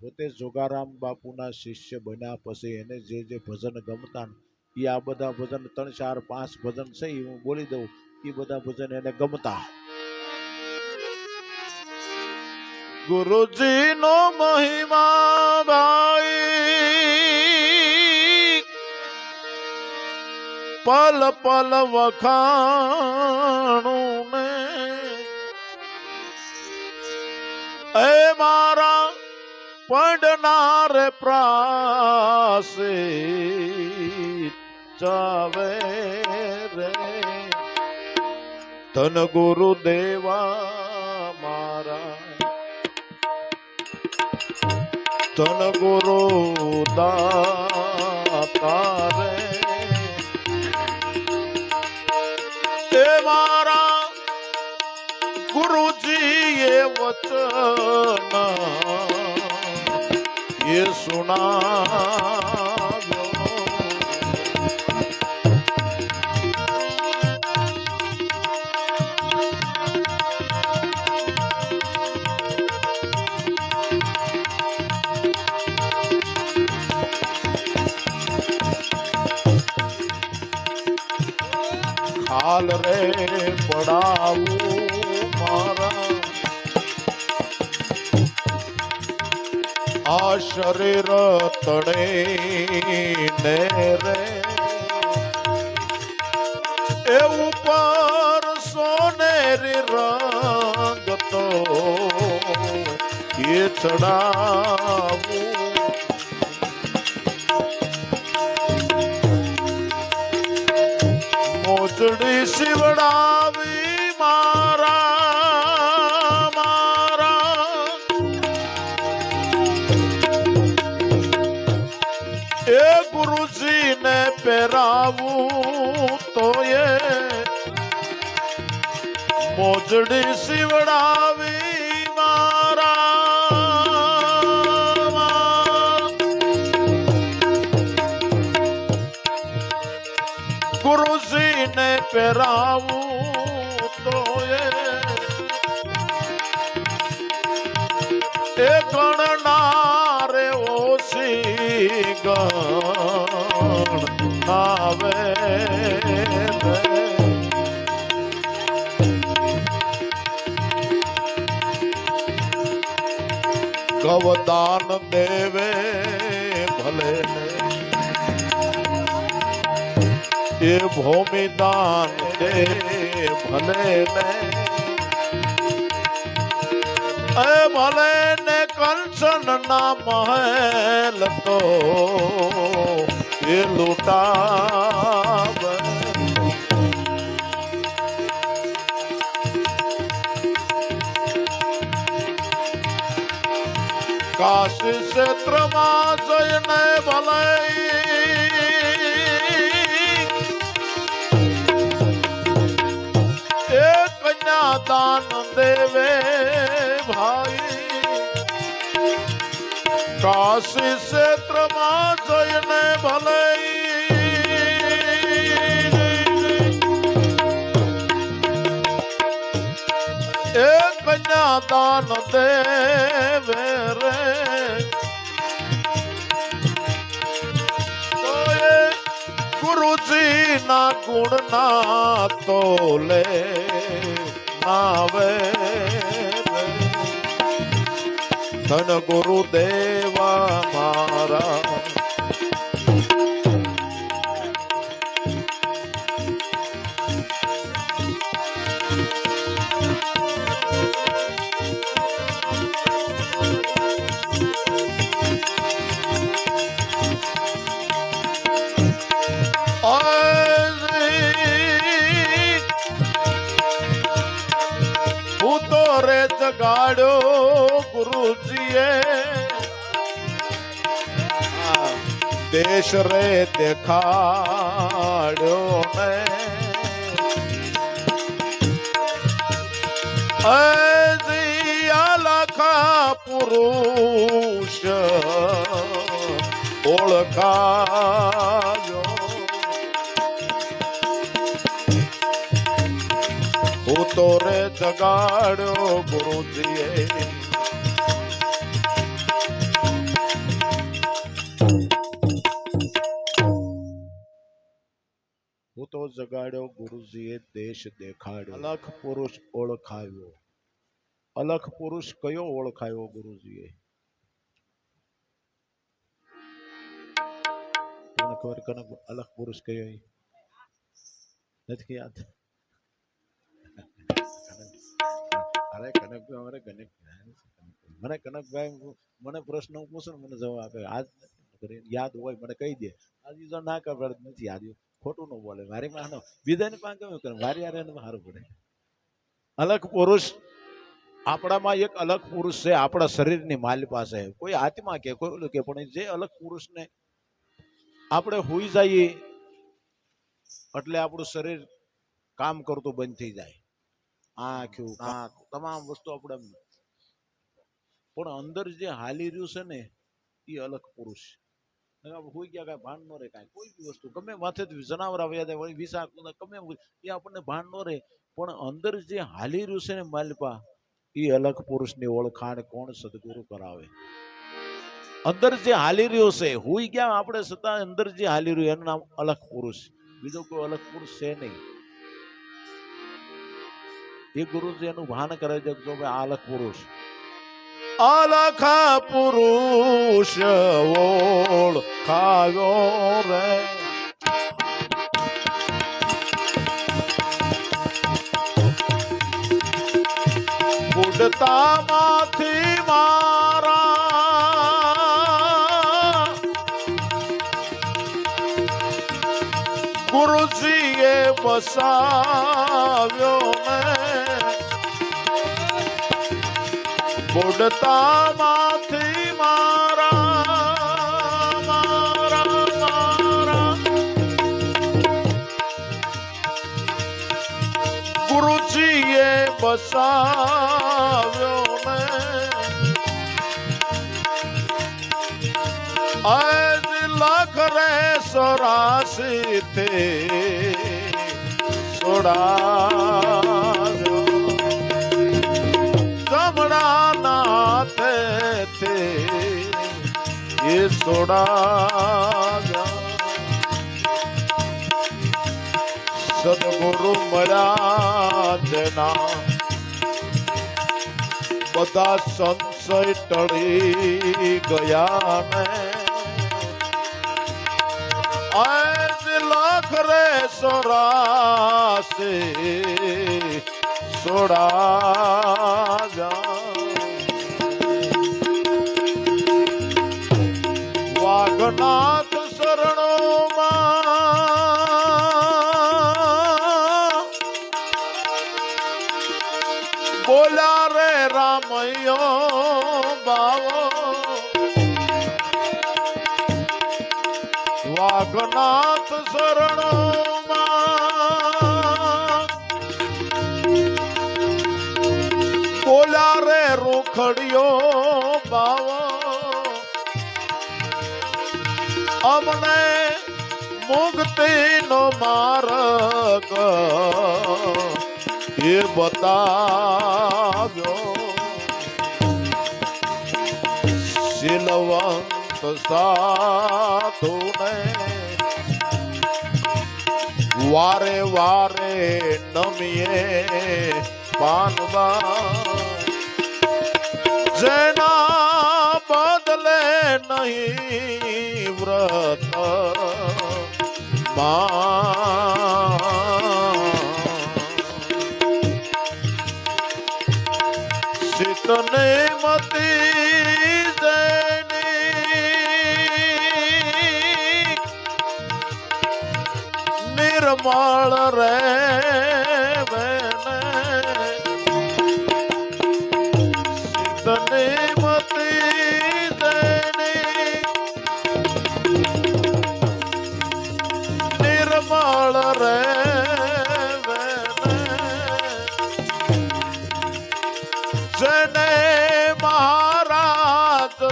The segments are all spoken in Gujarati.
પોતે જોગારામ બાપુના શિષ્ય બન્યા પછી એને જે જે ભજન ગમતા એ આ બધા ભજન ત્રણ, ચાર, પાંચ ભજન છે એ હું બોલી દઉં એ બધા ભજન એને ગમતા. ગુરુજી નો મહિમા ભાઈ, પલ પલ વખાણું ને એ પડનાર પ્રાસે ચાવે રે. ધન ગુરુ દેવા મારા. ધન ગુરુ દાતા રે. મારા ગુરુજી એ વચન એ સુનાવ્યો. હાલ રે પડાવું. આ શરીર તણે ને રે. એ ઉપર સોનેરી રંગ તો એ ચડાવું પહેરાવું તોય મોજડી શિવડાવી મારા ગુરુજીને પહેરાવું તોય એ ગણના રે ઓછી ગણ ગવદાન દેવે, ભલે એ ભૂમિ દાન દે, ભલે એ ભલે ને કંચન ના મહેલ તો એ લૂટાવે કાશી ક્ષેત્રમાં જઈને ભલે એ કન્યાદાન દેવે ભાઈ. કાશી ક્ષેત્રમાં જઈને ભલે એ કન્યાદાન દેવે રે. ના ગુણ ના તોલે આવે. ધન ગુરુ દેવા મારા રે જગાડ્યો ગુરુજીએ દેશ રે દેખાડ્યો ને લખા પુરુષ ઓળખાયો જગાડ્યો ગુરુજીએ હું તો જગાડ્યો ગુરુજીએ દેશ દેખાડ્યો. અલખ પુરુષ ઓળખાયો. અલખ પુરુષ કયો ઓળખાયો ગુરુજીએ? ખબર કનક અલખ પુરુષ કયો નથી યાદ. અરે કનકભાઈ અમારે કનક મને કનકભાઈ મને પ્રશ્ન પૂછો ને મને જવાબ આપે. આજ. યાદ હોય મને કહી દે. આજે તો ના ખબર નથી યાદ. ખોટું ન બોલે. મારી માં બીજાને પાંચ કેવું કરે? મારી યાર સારું પડે. અલગ પુરુષ આપણામાં એક અલગ પુરુષ છે. આપણા શરીરની માલ પાસે. કોઈ આત્મા કે, કોઈ ઓલું કે, પણ જે અલગ પુરુષને આપણે હોઈ જઈએ, એટલે આપણું શરીર કામ કરતું બંધ થઈ જાય. આંખ્યું કાંક તમામ વસ્તુ આપણે પણ અંદર જે હાલી રહ્યું છે ને એ અલગ પુરુષ. આપણે હોઈ ગયા કાંઈ ભાન ન રહે કાંઈ કોઈ બી વસ્તુ. ગમે માથેથી જનાવર આવ્યા જાય વળી વિસા ગમે એ આપણને ભાન ન રહે. પણ અંદર જે હાલી રહ્યું છે ને માલપા એ અલગ પુરુષની ઓળખાણ કોણ સદગુરુ કરાવે. અંદર જે હાલી રહ્યો છે હુઈ ગયા આપણે છતાં અંદર જે હાલી રહ્યું એનું નામ અલગ પુરુષ. બીજો કોઈ અલગ પુરુષ છે નહીં. એ ગુરુજી એનું ભાન કરે છે કે ભાઈ આલખ પુરુષ. આલખા પુરુષ ઓળખાયો રે. ઉડતા માંથી બુડતા માથી મારા મારા મારા ગુરુજીએ બસાવ્યો ને આજ લાખ રે સોરાસી તે એ સોડાવ્યા. સદગુરુ મળ્યા જેના બધા સંશય ટળી ગયા ને. લાખ રે સોરાશે સોડા વાઘનાથ શરણોમાં. બોલા રે રૂખડિયો બાવો. અમને મુક્તિનો માર્ગ એ બતાવ્યો. શીલવંત સાધુને વારે વારે નમીએ પાનવા જેના બદલે નહીં વ્રત. શીતને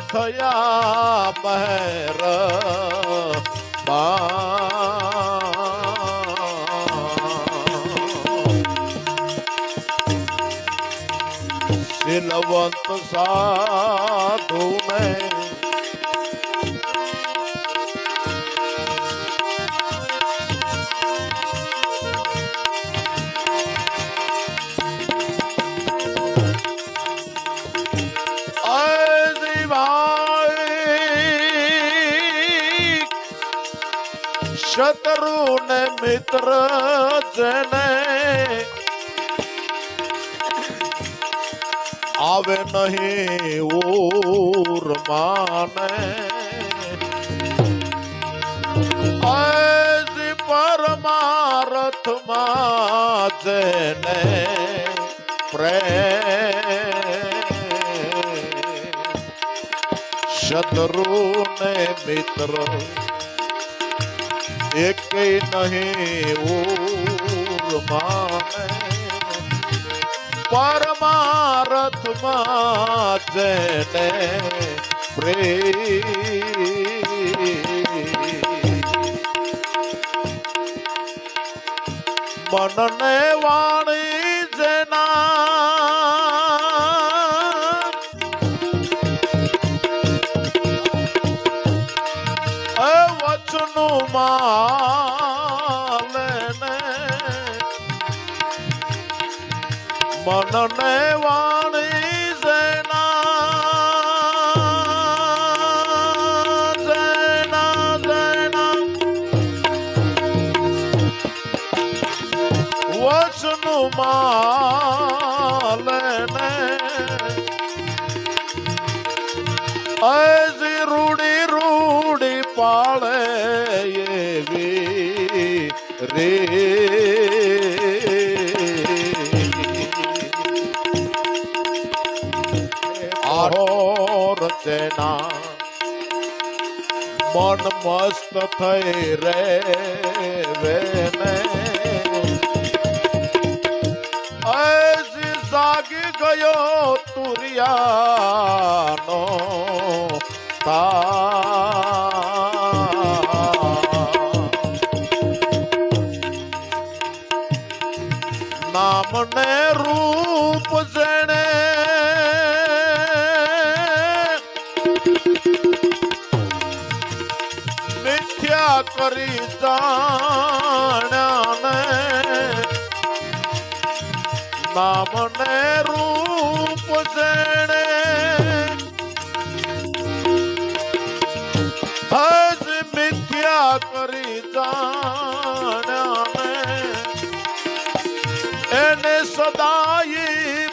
થયા મહેર શીલવંત સાધુ મેં મિત્ર જેને આવે નહીં ઓર માને. પરમારથમાં જેને પ્રેમ શત્રુ ને મિત્ર એક નહીં પરમારથમાં જેને પ્રેમ મનને વાણી વચનું માલને મનને વાણી મન મસ્ત થઈ રે અજી જાગી ગયો તુરિયાનો તા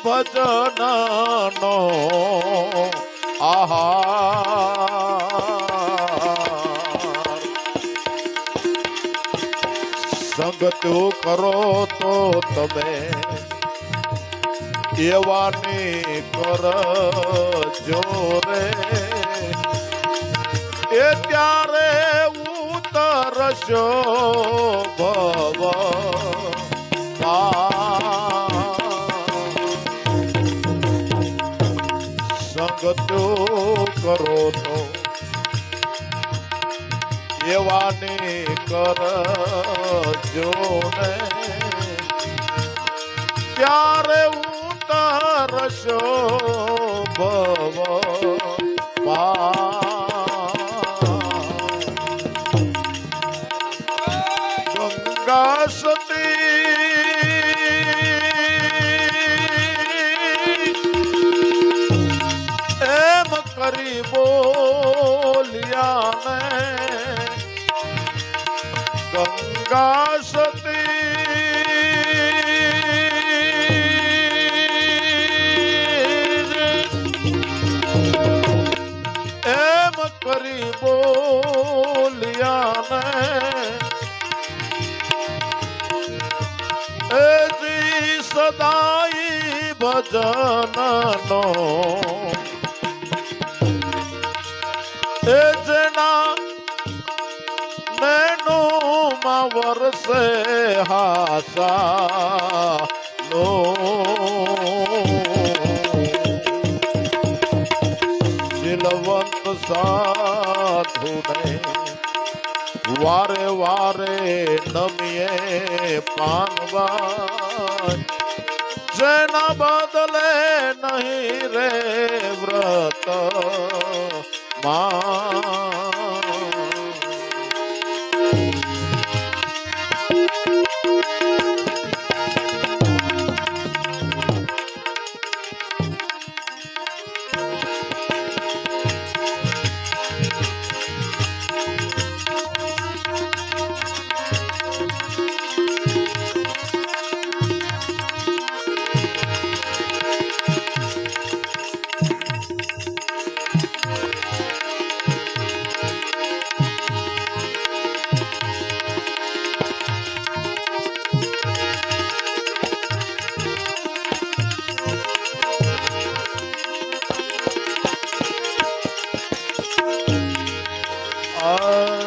ભજનનો આહાર. સંગતો કરો તો તમે એવાની કર જોરે એ ત્યારે ઉતરશો ભવ. સંગતો કરો તો એવાની કર જોને ત્યારે ઉતરશો ભજનનો એ જેના નેણુમાં વરસે હાસા નો શીલવંત સાધુને વારે વારે નમીએ પાનવા જેના બદલે નહીં રે વ્રતમાં Oh.